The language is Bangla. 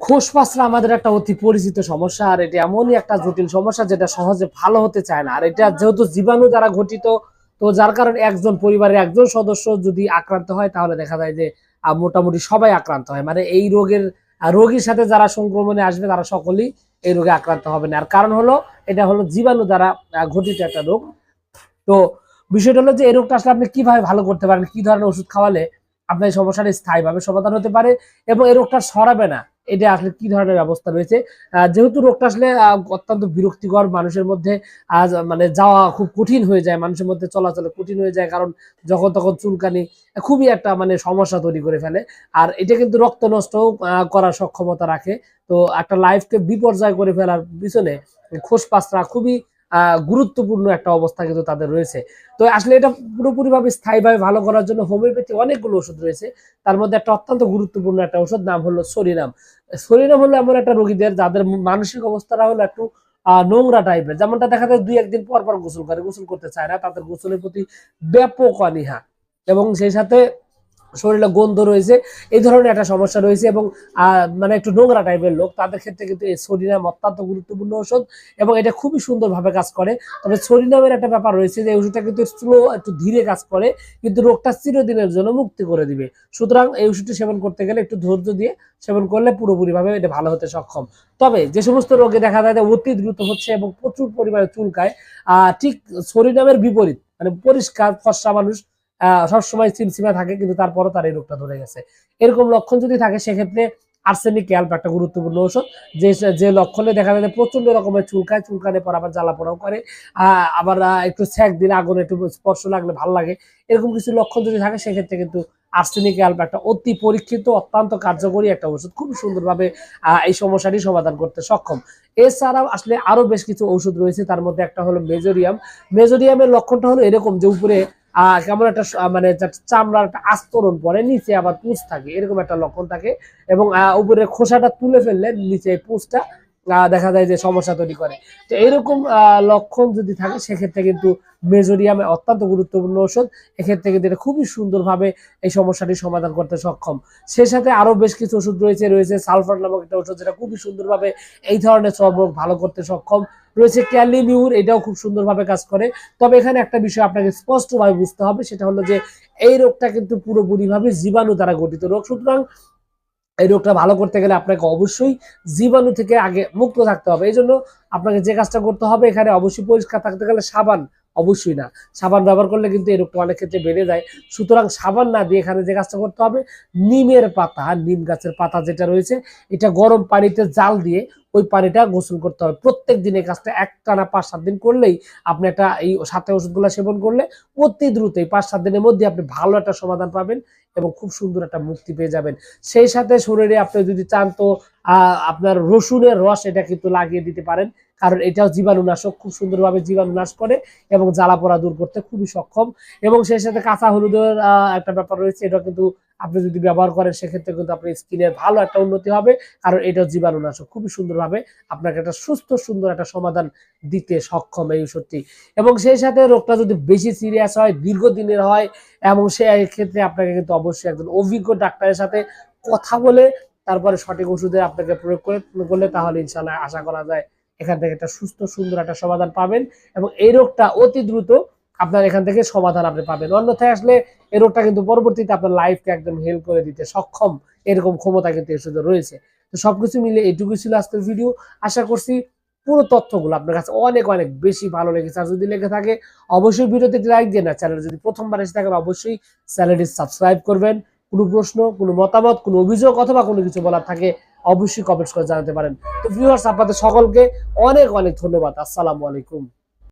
খোসপাসরা আমাদের একটা অতি পরিচিত সমস্যা, আর এটা এমনই একটা জটিল সমস্যা যেটা সহজে ভালো হতে চায় না। আর এটা যেহেতু জীবাণু দ্বারা ঘটিত তো যার কারণে একজন পরিবারের একজন সদস্য যদি আক্রান্ত হয়, তাহলে দেখা যায় যে মোটামুটি সবাই আক্রান্ত হয়। মানে এই রোগের রোগীর সাথে যারা সংক্রমণে আসবে, তারা সকলেই এই রোগে আক্রান্ত হবে না। আর কারণ হলো, এটা হলো জীবাণু দ্বারা ঘটিত একটা রোগ। তো বিষয়টা হলো যে, এই রোগটা আসলে আপনি কীভাবে ভালো করতে পারেন, কি ধরনের ওষুধ খাওয়ালে আপনার এই সমস্যাটা স্থায়ীভাবে সমাধান হতে পারে এবং এই রোগটা সরাবে না? এটা আসলে কি ধরনের ব্যবস্থা রয়েছে? যেহেতু রোগটা আসলে অত্যন্ত বিরক্তিকর মানুষের মধ্যে আজ মানে যাওয়া খুব কঠিন হয়ে যায় মানুষের মধ্যে চলাচলে কঠিন হয়ে যায় কারণ যখন তখন চুলকানি খুবই একটা মানে সমস্যা তৈরি করে ফেলে। আর এটা কিন্তু রক্ত নষ্ট করার সক্ষমতা রাখে। তো একটা লাইফকে বিপর্যয় করে ফেলার পিছনে খোসপাসরা খুবই আহ, গুরুত্বপূর্ণ একটা অবস্থা কিন্তু তাদের রয়েছে। তো আসলে এটা পুরোপুরিভাবে স্থায়ীভাবে ভালো করার জন্য হোমিওপ্যাথি অনেকগুলো ওষুধ রয়েছে। তার মধ্যে একটা অত্যন্ত গুরুত্বপূর্ণ একটা ওষুধ নাম হলো সরিনাম। সরিনাম হলো এমন একটা রোগীদের যাদের মানসিক অবস্থাটা হলো একটু নোংরা টাইপের যেমনটা দেখা যায় দুই একদিন পর পর গোসল করে, গোসল করতে চায় না, তাদের গোসলের প্রতি ব্যাপক অনীহা। এবং সেই সাথে শরীরে গন্ধ রয়েছে, এই ধরনের একটা সমস্যা রয়েছে এবং মানে একটু নোংরা টাইপের লোক, তাদের ক্ষেত্রে কিন্তু এই সরিনাম অত্যন্ত গুরুত্বপূর্ণ ওষুধ এবং এটা খুবই সুন্দরভাবে কাজ করে। তবে সরিনামের একটা ব্যাপার রয়েছে যে ওষুধটা কিন্তু স্লো একটু ধীরে কাজ করে, কিন্তু রোগটা চিরদিনের জন্য মুক্তি করে দিবে। সুতরাং এই ওষুধটি সেবন করতে গেলে একটু ধৈর্য দিয়ে সেবন করলে পুরোপুরিভাবে এটা ভালো হতে সক্ষম। তবে যে সমস্ত রোগে দেখা যায় যে, অতি দ্রুত হচ্ছে এবং প্রচুর পরিমাণে চুলকায় ঠিক সরিনামের বিপরীত মানে পরিষ্কার, ফর্সা মানুষ সবসময় চিমচিমা থাকে, কিন্তু তারপরও তার এই রোগটা ধরে গেছে। এরকম লক্ষণ যদি থাকে, সেক্ষেত্রে আর্সেনিক ক্যাল্প একটা গুরুত্বপূর্ণ ওষুধ যে যে লক্ষণে দেখা যায় প্রচণ্ড রকমের চুলকায়, চুলকানে পর আবার জ্বালা পোড়াও করে। আবার একটু ছ্যাক দিলে আগুন একটু স্পর্শ লাগলে ভালো লাগে। এরকম কিছু লক্ষণ যদি থাকে, সেক্ষেত্রে কিন্তু আর্সেনিক ক্যাল্প একটা অতি পরীক্ষিত, অত্যন্ত কার্যকরী একটা ওষুধ খুব সুন্দরভাবে এই সমস্যাটি সমাধান করতে সক্ষম। এছাড়াও আসলে আরও বেশ কিছু ওষুধ রয়েছে। তার মধ্যে একটা হলো মেজোরিয়াম। মেজোরিয়ামের লক্ষণটা হলো এরকম যে উপরে কেমন একটা মানে চামড়ার একটা আস্তরণ পরে, নিচে আবার পুষ থাকে, এরকম একটা লক্ষণ থাকে। এবং উপরে খোসাটা তুলে ফেললে নিচে পুষটা দেখা যায় যে সমস্যা তৈরি করে। তো এরকম লক্ষণ যদি থাকে, সেক্ষেত্রে কিন্তু মেজোরিয়ামে অত্যন্ত গুরুত্বপূর্ণ ওষুধ এক্ষেত্রে কিন্তু এটা খুবই সুন্দরভাবে এই সমস্যাটি সমাধান করতে সক্ষম। সে সাথে আরও বেশ কিছু ওষুধ রয়েছে রয়েছে সালফার নামক একটা ওষুধ যেটা খুবই সুন্দরভাবে এই ধরনের চর্মরোগ ভালো করতে সক্ষম। রয়েছে ক্যালিমিউর, এটাও খুব সুন্দরভাবে কাজ করে। তবে এখানে একটা বিষয় আপনাকে স্পষ্টভাবে বুঝতে হবে, সেটা হলো যে এই রোগটা কিন্তু পুরোপুরিভাবে জীবাণু দ্বারা গঠিত রোগ। সুতরাং এই রোগটা ভালো করতে গেলে আপনাকে অবশ্যই জীবাণু থেকে আগে মুক্ত থাকতে হবে। এই জন্য আপনাকে যে কাজটা করতে হবে এখানে অবশ্যই পরিষ্কার থাকতে গেলে সাবান অবশ্যই না। সাবান ব্যবহার করলে কিন্তু এই রোগটা অনেক ক্ষেত্রে বেড়ে যায়। সুতরাং সাবান না দিয়ে এখানে যে কাজটা করতে হবে, নিমের পাতা, নিম গাছের পাতা যেটা রয়েছে, এটা গরম পানিতে জাল দিয়ে ওই পানিটা গোসল করতে হবে। প্রত্যেক দিন কাজটা এক টানা পাঁচ সাত দিন করলেই আপনি একটা এই সাথে ওষুধগুলো সেবন করলে অতি দ্রুত এই পাঁচ সাত দিনের মধ্যে আপনি ভালো একটা সমাধান পাবেন এবং খুব সুন্দর একটা মুক্তি পেয়ে যাবেন। সেই সাথে শরীরে আপনি যদি চান তো আপনার রসুনের রস এটা কিন্তু লাগিয়ে দিতে পারেন। কারণ এটাও জীবাণুনাশক, খুব সুন্দরভাবে জীবাণু নাশ করে এবং জ্বালা পোড়া দূর করতে খুবই সক্ষম। এবং সেই সাথে কাঁচা হলুদের একটা ব্যাপার রয়েছে এটা কিন্তু আপনি যদি ব্যবহার করেন, সেক্ষেত্রে কিন্তু আপনার স্কিনের ভালো একটা উন্নতি হবে, কারণ এটাও জীবাণুনাশক। খুবই সুন্দরভাবে আপনাকে একটা সুস্থ, সুন্দর একটা সমাধান দিতে সক্ষম এই ওষুধটি এবং সেই সাথে রোগটা যদি বেশি সিরিয়াস হয়, দীর্ঘদিনের হয়, এবং সেই ক্ষেত্রে আপনাকে কিন্তু অবশ্যই একজন অভিজ্ঞ ডাক্তারের সাথে কথা বলে, তারপরে সঠিক ওষুধে আপনাকে প্রয়োগ করে, করলে তাহলে ইনশাল্লাহ আশা করা যায় এখান থেকে একটা সুস্থ, সুন্দর একটা সমাধান পাবেন এবং এই রোগটা অতি দ্রুত আপনার এখান থেকে সমাধান আপনি পাবেন। অন্যথায় আসলে এই রোগটা কিন্তু পরবর্তীতে আপনার লাইফকে একদম হেল্প করে দিতে সক্ষম। এরকম ক্ষমতা কিন্তু এই ওষুধে রয়েছে। তো সবকিছু মিলে এটুকু ছিল আজকের ভিডিও আশা করছি পুরো তথ্যগুলো আপনার কাছে অনেক অনেক বেশি ভালো লেগেছে। আর যদি লেগে থাকে, অবশ্যই ভিডিওতে লাইক দিয়ে না চ্যানেল যদি প্রথমবার এসে থাকেন, অবশ্যই চ্যানেলটি সাবস্ক্রাইব করবেন। কোনো প্রশ্ন, কোনো মতামত, কোনো অভিযোগ অথবা কোনো কিছু বলার থাকে অবশ্যই কমেন্টস করে জানাতে পারেন। তো ভিউয়ার্স আপনাদের সকলকে অনেক অনেক ধন্যবাদ। আসসালামু আলাইকুম।